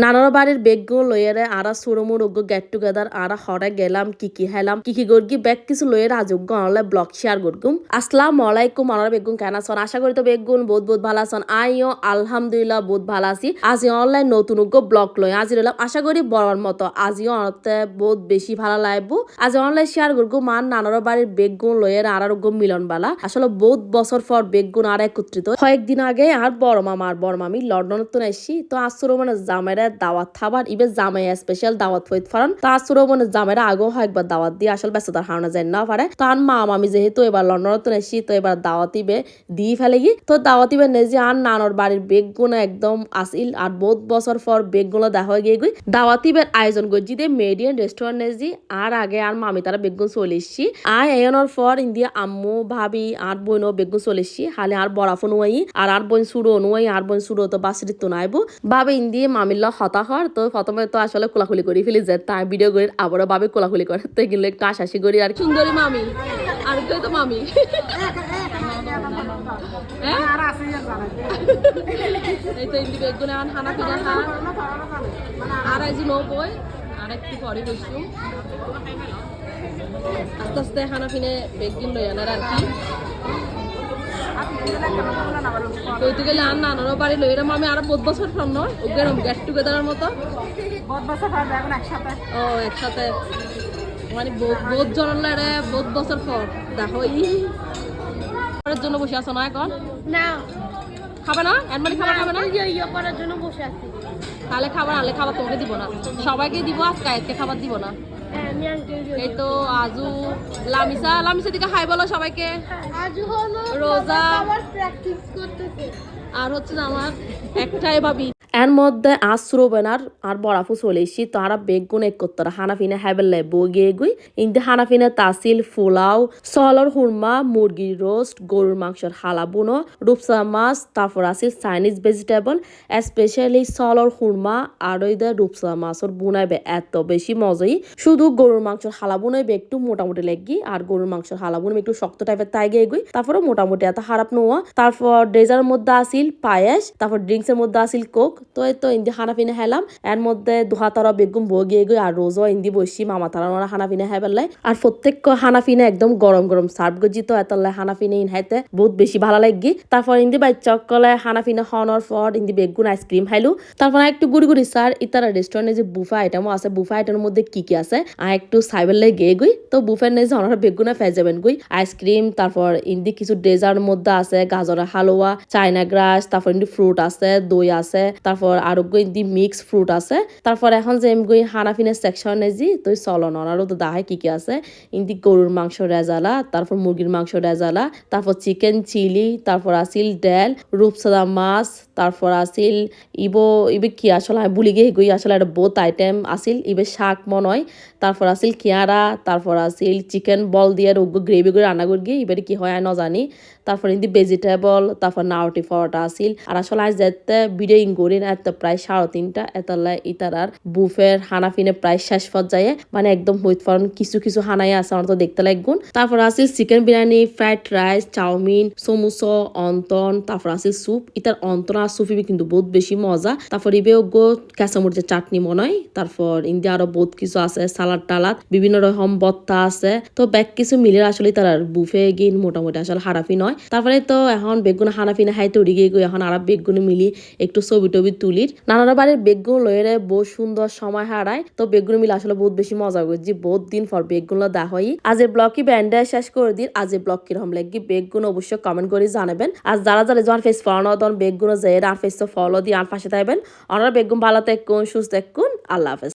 নানার বাড়ির বেগগুলো লইয়ারে আরা সুরমুর উগ্গ get together আরা হরে গেলাম, কি কি হেলাম, কি কি গর্গি ব্যাগ কিছু লইয়ারে আযোগ্য অনলে ব্লগ শেয়ার করগুম আসসালাম আলাইকুম আমার বেগুন কেন আছেন? আশা করি তো বেগুন বহুত বহুত ভালো আছেন। আইও, আলহামদুলিল্লাহ বহুত ভালো আছি। আজি অনলাইন নতুন উগ্গ ব্লগ লই আজি রইলাম আশা করি বড়র মতো আজিও অনতে বহুত বেশি ভালো লাগবো আজি অনলাইন শেয়ার করগু মান নানার বাড়ির বেগুন লইয়ারে আর উগ্গ মিলন বালা আসলে বহুত বছর পর বেগুন আর একত্রিত। কয়েকদিন আগে আর বড় মামা আর বড় মামি লন্ডনের তো এসছি তো আসুরো মানে জামেরা দাওয়াত খাবার ইবে জামাই স্পেশাল দাওয়াত হইতে পারেন তো আসুরো মানে জামেরা আগেও হয় একবার দাওয়াত দিয়ে আসলে ব্যস্ততার হাওনা যায় না পারে। তো আর মা মামি যেহেতু এবার লন্ডনের তো এসছি তো এবার দাওয়াত ইবে দিয়ে ফেলে গি। তো দাওয়াত ইবে নেজি আর নানর বাড়ির বেগগুলো একদম আসিল, আর বহুত বছর পর বেগগুলো দেখা গিয়ে গই দাওয়াত ইবের আয়োজন করছি দে মেডিয়ান রেস্টুরেন্ট নেজি আর আগে আর মামি তারা বেগুন এসছি। আর এয়নোর পর ইন্দিয়া আম্মু, ভাবি, আর বোনও বেগুন এসছি। হালে আর বরাফো নুয়াই আর আর বোন সুরো নুয়াই আর বোন সুরো তো বাসির তো নাইবো বাবে ইন্দিয়ে মামিল্লা হতাহর, তো প্রথমে তো আসলে কোলাকুলি করি ফেলি যে তাই ভিডিও করি আবারও বাবে কোলাকুলি করে। তো এগুলো একটু আশাশি করি আর সুন্দরী মামি, আর কেউ তো মামি। হ্যাঁ? আস্তে আস্তে হানা পিনে বেগুন লই আর কি। কইতে গেলে আর নানারও বাড়ি লো এরম আমি আরও বহুত বছর ফ্রম নয়? ওকে গেট টুগেদারের মতো। ও একসাথে। মানে বহুত বহুত জনের রে বহুত বছর পর দেখো ই। জন্য বসে আছো না এখন? না। খাবে না? এনমানি খাবার খাবে না? ইয়ে করার জন্য বসে আছি। তাহলে খাবার আনলে খাবার তোমাকে দিব না। সবাইকে দিব আজকে আজকে খাবার দিব না। হ্যাঁ, এই তো আজু লামিসা। লামিসা দিকে হাই বলো সবাইকে। আজু হলো রোজা। প্র্যাকটিস করতেছে। আর হচ্ছে আমার একটাই ভাবি। এর মধ্যে আশ্রো বেনার আর বরাফু চলে এসছি তারা বেগুন এক করতে হানাফিনে হ্যাবেলে বগিয়ে গুই ইন্দি হানাফিনে তাসিল, ফুলাও, সলর হুরমা মুরগির রোস্ট, গরুর মাংসের হালা বুনো, রূপসা মাছ, তারপর আছিল চাইনিজ ভেজিটেবল, স্পেশালি সলর হুরমা আর ওই দে রূপসা মাছের বুনাইবে, এত বেশি মজাই। শুধু গরুর মাংসের হালা বুনাইবে, একটু মোটামুটি লেগি আর গরুর মাংসের হালা বুনাইবে, একটু শক্ত টাইপের তাই গিয়ে গুই তারপরে মোটামুটি এত খারাপ নোয়া। তারপর ডেজারের মধ্যে আসিল পায়েস, তারপর ড্রিঙ্কস এর মধ্যে আসিল কোক তো তো ইন্দি খানা পিনে হেলাম এর মধ্যে দুহা তারা বেগুন বগিয়ে গই আর রোজও ইন্দি বসি মামা তারা ওরা খানা পিনে হাই পেলাই আর প্রত্যেক হানা পিনে একদম গরম গরম সার্ভ গজি তো এতলে হানা পিনে ইন হাইতে বহুত বেশি ভালো লাগি। তারপর ইন্দি বাচ্চা কলে হানা পিনে হনর পর ইন্দি বেগুন আইসক্রিম খাইলু। তারপর একটু গুড়ি গুড়ি স্যার ইতারা রেস্টুরেন্টে যে বুফা আইটেমও আছে বুফা আইটেমের মধ্যে কি কি আছে আর একটু সাইবেলে গিয়ে গুই তো বুফের নেই যে অনারা বেগুনে ফেয়ে যাবেন গুই আইসক্রিম তারপর ইন্দি কিছু ডেজার্ট মধ্যে আছে গাজরের হালুয়া চাইনা গ্রাস তারপর ইন্দি ফ্রুট আছে দই আছে তারপর আরোগ্য ইন্দি মিক্স ফ্রুট আছে। তারপর এখন যে এমগই হানাফিনের সেকশনে জি তো চলন আরও তো দাহে কি কি আছে? ইন্দি গরুর মাংস রেজালা তারপর মুরগির মাংস রেজালা তারপর চিকেন চিলি তারপর আসিল ডেল রূপসাদা মাছ, তারপর আসিল ইবো, ইবে কি আসলে আমি ভুলি গিয়ে গই আসলে একটা বোত আইটেম আসিল ইবে শাক মনে হয় তারপর আসিল কিয়ারা তারপর আসিল চিকেন বল দিয়ে রোগ গ্রেভি করে রান্না করি গিয়ে এবারে কি হয় আমি জানি তারপর ইন্দি ভেজিটেবল তারপর নাওটি ফরটা আসিল আর আসলে আজ যেতে ভিডিও ইন করি না এত প্রায় সাড়ে তিনটা এতলা ইতারার বুফের হানাফিনে প্রায় শেষ পর্যায়ে মানে একদম হইত পারেন, কিছু কিছু হানাই আছে, আমার তো দেখতে লাগুন তারপর আসিল chicken biryani, fried rice, chowmein সমুস অন্তন, তারপর আসিল স্যুপ। ইতার অন্তন আর স্যুপ কিন্তু বহুত বেশি মজা। তারপর ইবে গো কাঁচামরিচের চাটনি মনে হয়। তারপর ইন্ডিয়া আরও বহুত কিছু আছে, সালাদ টালাদ, বিভিন্ন রকম বত্তা আছে। তো ব্যাগ কিছু মিলে আসলে তার বুফে গিন মোটামুটি আসলে হারাফি নয়। তারপরে তো এখন বেগুন হানাফি না হাইতে উড়ি গিয়ে এখন আর বেগুন মিলি একটু ছবি টবি তুলির। নানারা বাড়ির বেগুন লয়েরে বহুত সুন্দর সময় হারায়। তো বেগুন মিলে আসলে বহুত বেশি মজা করছি, বহুত দিন পর বেগুন দা হয় আজের কি ব্যান্ডে শেষ করে দিন আজের ব্লগ কীরকম লাগি বেগুন অবশ্যই কমেন্ট করে জানাবেন। আর যারা যারা যখন ফেস ফলো না তখন বেগুন যে, আর ফেস ফলো দিয়ে আর পাশে থাকবেন। ওনারা বেগুন ভালো থাকুন, সুস্থ থাকুন, আল্লাহ হাফেজ।